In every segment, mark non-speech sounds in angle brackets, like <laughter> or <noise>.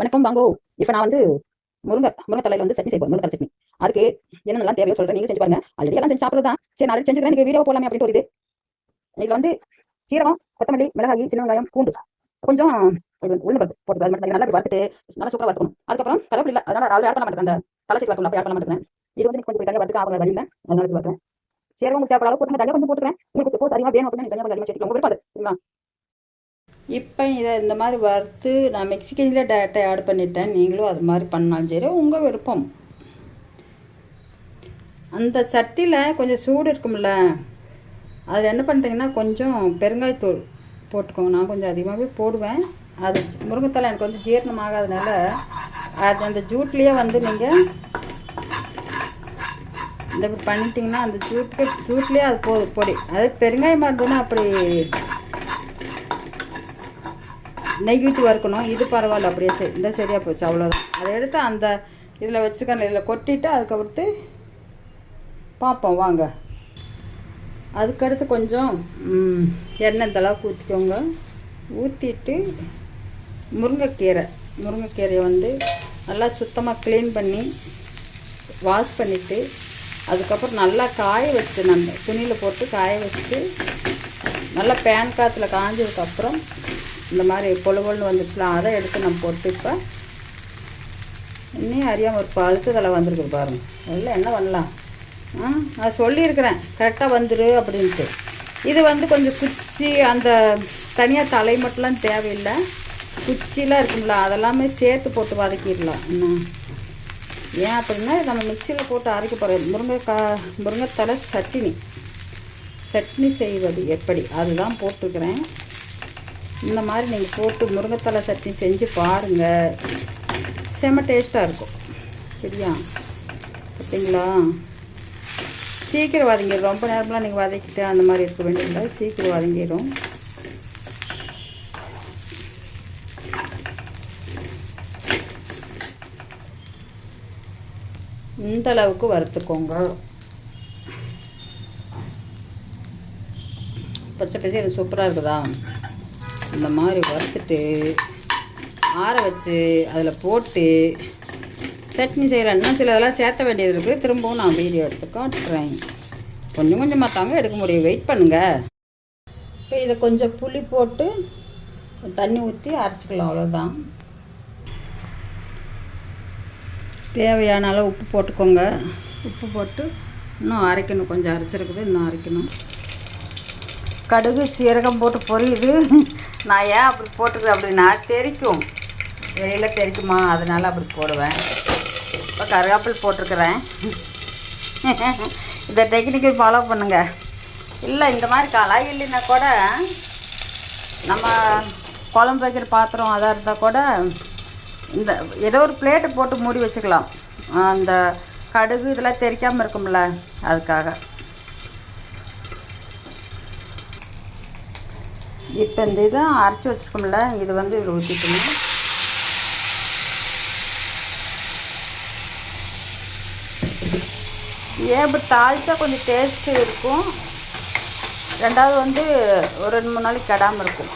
வணக்கம் வாங்கோ. இப்போ நான் வந்து முருங்கை முருங்கை தலையில வந்து சட்னி செய்வோம் போறேன் முருங்கை சட்னி. அதுக்கு என்னென்னலாம் தேவையோ சொல்றேன். நீங்க செஞ்சு பாருங்க. ஆல்ரெடி எல்லாம் செஞ்சு சாப்பிடுறது தான் சரி நான் செஞ்சுக்கிறேன். நீங்க வீடியோ போடலாமே அப்படின்னு வருது இது. இதுல வந்து சீரகம் கொத்தமல்லி மிளகாய் சின்ன வெங்காயம் பூண்டு. கொஞ்சம் உள்ள பருப்பு போட்டு அது மட்டும் நல்லா வறுத்துட்டு நல்லா சூப்பராக வறுக்கணும் அதுக்கப்புறம் கருவேப்பிலை அதனால அதை ஆட் பண்ண மாட்டேன் அந்த தலைச்சி வறுக்கணும் அப்படி ஆட் பண்ண மாட்டேன் இது வந்து கொஞ்சம் தனியாக வறுத்து ஆகல வழியில் அதனால இது வறுக்கிறேன். சீரகம் உங்களுக்கு அளவு போட்டு தனியாக கொஞ்சம் போட்டுக்கிறேன் உங்களுக்கு போட்டு அதிகமாக வேணும் அப்படின்னு தனியாக கொஞ்சம் அதிகமாக சேர்த்துக்கலாம் உங்க விருப்பம் சரிங்களா? இப்போ இதை இந்த மாதிரி வறுத்து நான் மெக்சிகனில் டேரெக்டாக ஆட் பண்ணிட்டேன். நீங்களும் அது மாதிரி பண்ணாலும் சரி உங்கள் விருப்பம். அந்த சட்டியில் கொஞ்சம் சூடு இருக்கும்ல அதில் என்ன பண்ணுறீங்கன்னா கொஞ்சம் பெருங்காயத்தூள் போட்டுக்கோங்க. நான் கொஞ்சம் அதிகமாகவே போடுவேன். அது முருங்கைத்தலை எனக்கு வந்து ஜீரணம் ஆகாதனால அது அந்த ஜூட்லேயே வந்து நீங்கள் இந்த இப்படி பண்ணிட்டீங்கன்னா அந்த ஜூட்டுக்கு ஜூட்லேயே அது போதும் பொடி. அது பெருங்காயமாக இருந்ததுன்னா அப்படி நெய் வறுக்கணும் இது பரவாயில்ல அப்படியே சரி இந்த சரியாக போச்சு அவ்வளோதான் அதை எடுத்து அந்த இதில் வச்சுக்கணும் இதில் கொட்டிட்டு அதுக்கப்புறத்து பார்ப்போம் வாங்க. அதுக்கடுத்து கொஞ்சம் எண்ணெய் இந்த ஊற்றிக்கோங்க ஊற்றிட்டு முருங்கைக்கீரை. முருங்கைக்கீரையை வந்து நல்லா சுத்தமாக க்ளீன் பண்ணி வாஷ் பண்ணிவிட்டு அதுக்கப்புறம் நல்லா காய வச்சுட்டு நம்ம துணியில் போட்டு காய வச்சுட்டு நல்லா பேன் காற்றுல காஞ்சதுக்கப்புறம் இந்த மாதிரி பொழு வந்துச்சுலாம் அதை எடுத்து நம்ம பொறுத்து இப்போ இன்னும் அறியாமல் ஒரு பாலுக்கு தலை வந்திருக்கு பாருங்க. இல்லை என்ன பண்ணலாம்? ஆ நான் சொல்லியிருக்கிறேன். கரெக்டாக வந்துடு அப்படின்ட்டு. இது வந்து கொஞ்சம் குச்சி அந்த தனியாக தலை மட்டும்லாம் தேவையில்லை. குச்சிலாம் இருக்குங்களா அதெல்லாமே சேர்த்து போட்டு வதக்கிடலாம். இன்னும் ஏன் அப்படின்னா நம்ம மிக்சியில் போட்டு அரைக்க போகிறோம் முருங்கைக்கா முருங்கைத்தலை சட்னி சட்னி செய்வது எப்படி? அதுதான் போட்டுக்கிறேன் இந்த மாதிரி நீங்கள் போட்டு முருங்கைத்தலை சட்னி செஞ்சு பாருங்கள் செம டேஸ்ட்டாக இருக்கும். சரியா? பார்த்தீங்களா சீக்கிரம் வதங்கிடும் ரொம்ப நேரம்லாம் நீங்கள் வதக்கிட்டு அந்த மாதிரி இருக்க வேண்டியதில்லை. சீக்கிரம் வதங்கிடும் இந்த அளவுக்கு வறுத்துக்கோங்க. பச்சை பச்சை எனக்கு சூப்பராக இருக்குதா? இந்த மாதிரி வறுத்துட்டு ஆற வச்சு அதில் போட்டு சட்னி செய்கிறேன் இன்னும் சில இதெல்லாம் சேர்த்த வேண்டியது இருக்குது திரும்பவும் நான் வீடியோ எடுத்து காட்டுறேன். கொஞ்சம் கொஞ்சமாக தாங்க எடுக்க முடியும். வெயிட் பண்ணுங்கள் இப்போ இதை கொஞ்சம் புளி போட்டு தண்ணி ஊற்றி அரைச்சிக்கலாம். அவ்வளோதான் தேவையான அளவு உப்பு போட்டுக்கோங்க. உப்பு போட்டு இன்னும் அரைக்கணும். கொஞ்சம் அரைச்சிருக்குது இன்னும் அரைக்கணும். கடுகு சீரகம் போட்டு பொரியுது. நான் ஏன் அப்படி போட்டுக்கிறேன் அப்படின்னா தெரிக்கும். வெளியில் தெரிக்குமா அதனால் அப்படி போடுவேன். இப்போ கருவேப்பில் போட்டிருக்கிறேன். <laughs> இந்த டெக்னிக்கை ஃபாலோ பண்ணுங்கள் இல்லை இந்த மாதிரி கலாய் இல்லைன்னா கூட நம்ம குழம்பு வைக்கிற பாத்திரம் அதாக இருந்தால் கூட இந்த ஏதோ ஒரு பிளேட்டை போட்டு மூடி வச்சுக்கலாம். அந்த கடுகு இதெல்லாம் தெரிக்காமல் இருக்கும்ல அதுக்காக. இப்போ இந்த இதை அரைச்சி வச்சுருக்கோம்ல இது வந்து இதில் ஊற்றிக்கணும். ஏன் தாளித்தா கொஞ்சம் டேஸ்ட்டு இருக்கும். ரெண்டாவது வந்து ஒரு ரெண்டு மூணு நாளைக்கு கெடாமல் இருக்கும்.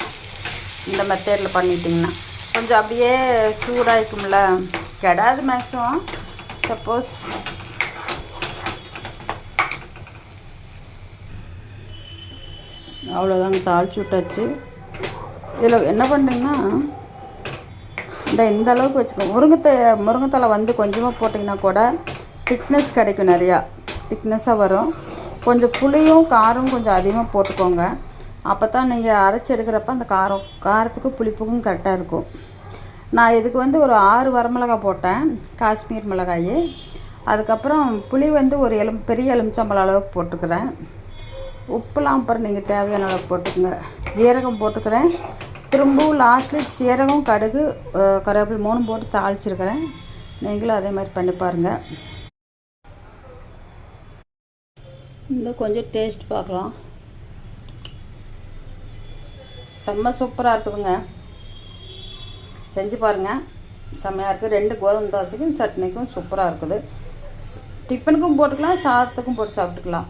இந்த மெத்தேடில் பண்ணிட்டிங்கன்னா. கொஞ்சம் அப்படியே சூடாகிக்கும்ல. கெடாது மேக்ஸிமம் சப்போஸ் அவ்வளோதாங்க தாளிச்சு விட்டாச்சு. இதில் என்ன பண்ணுறீங்கன்னா இந்த இந்த அளவுக்கு வச்சுக்கோ முருங்கத்தை முருங்கைத்தலை வந்து கொஞ்சமாக போட்டிங்கன்னா கூட திக்னஸ் கிடைக்கும் நிறையா. திக்னஸாக வரும். கொஞ்சம் புளியும் காரம் கொஞ்சம் அதிகமாக போட்டுக்கோங்க. அப்போ தான் நீங்கள் அரைச்சி எடுக்கிறப்ப அந்த காரம் காரத்துக்கும் புளிப்புக்கும் கரெக்டாக இருக்கும். நான் இதுக்கு வந்து ஒரு ஆறு வரமிளகாய் போட்டேன் காஷ்மீர் மிளகாய். அதுக்கப்புறம் புளி வந்து ஒரு எலும் பெரிய எலுமிச்சம்பழம் அளவுக்கு போட்டுக்கிறேன். உப்புலாம் அப்புறம் நீங்கள் தேவையான அளவு போட்டுக்கோங்க. ஜீரகம் போட்டுக்கிறேன். திரும்பவும் லாஸ்ட்டில் சீரகம் கடுகு கருவேப்பிலை மூணும் போட்டு தாளிச்சிருக்கிறேன். நீங்களும் அதே மாதிரி பண்ணி பாருங்கள் இன்னும் கொஞ்சம் டேஸ்ட் பார்க்கலாம். செம்ம சூப்பராக இருக்குதுங்க. செஞ்சு பாருங்கள் செம்மையாக இருக்குது ரெண்டு கோதுமை தோசைக்கும் சட்னிக்கும் சூப்பராக இருக்குது. டிஃபனுக்கும் போட்டுக்கலாம் சாதத்துக்கும் போட்டு சாப்பிட்டுக்கலாம்.